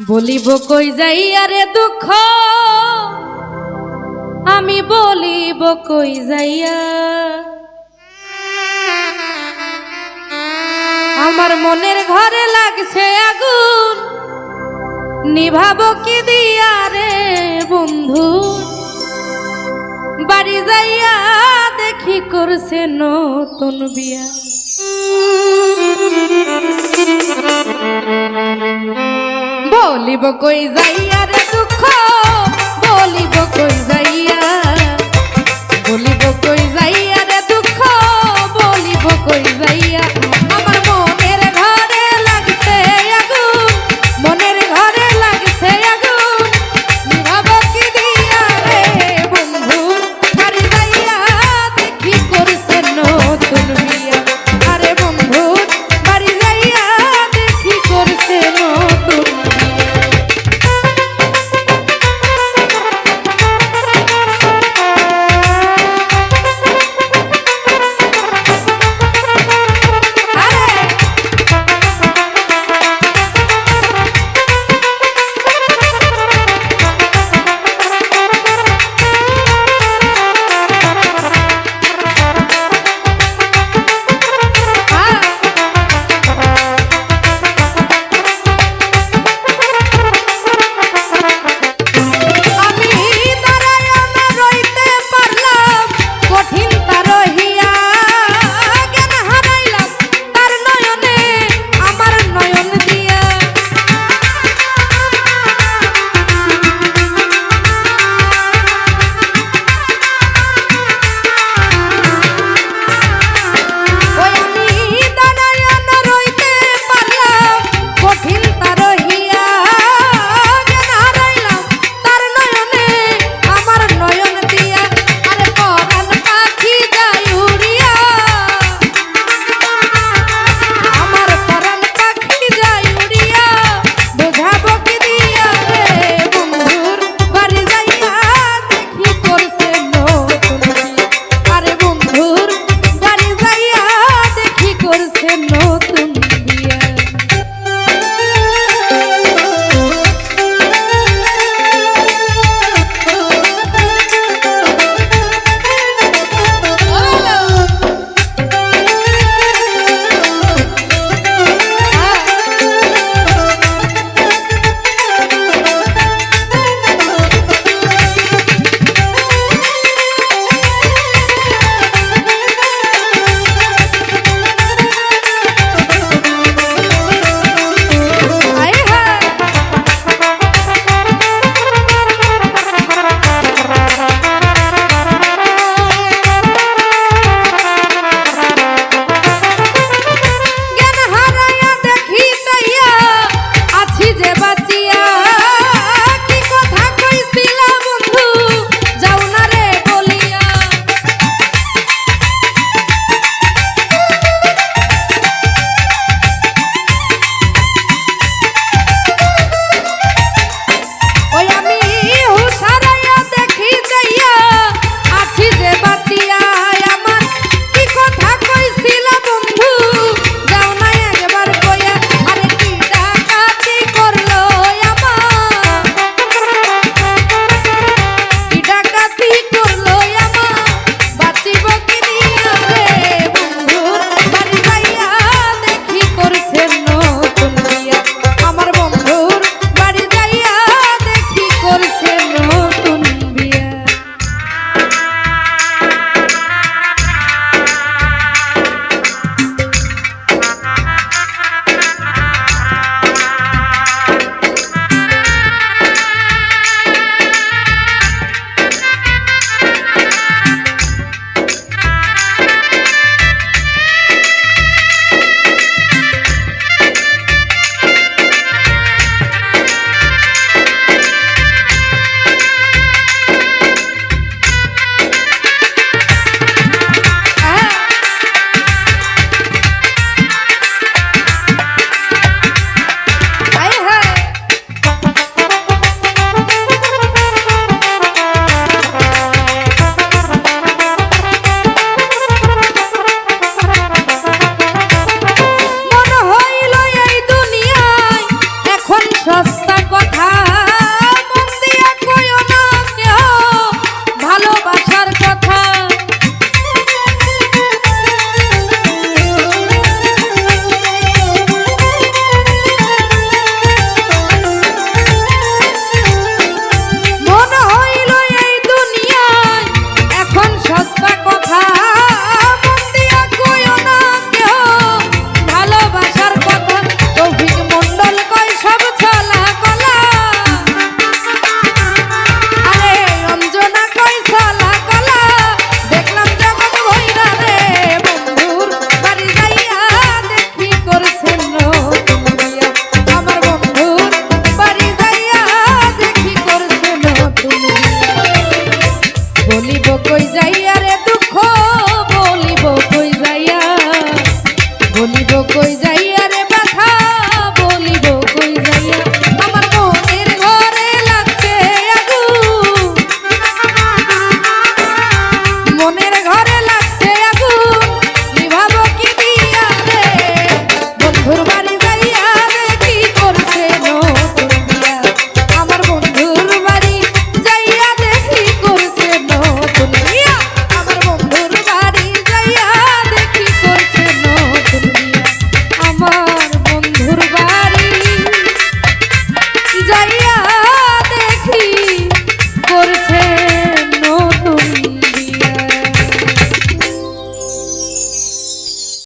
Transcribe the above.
বলিব কই যাইয়া রে দুঃখ। আমি বলিব কই যাইয়া। আমার মনের ঘরে লাগছে আগুন। নিভাব কি দিয়া রে বন্ধু? বাড়ি যাইয়া দেখি করছে নতুন বিয়া। বলিব কই যাইয়ারে দুঃখ? বলিব কই যাইয়া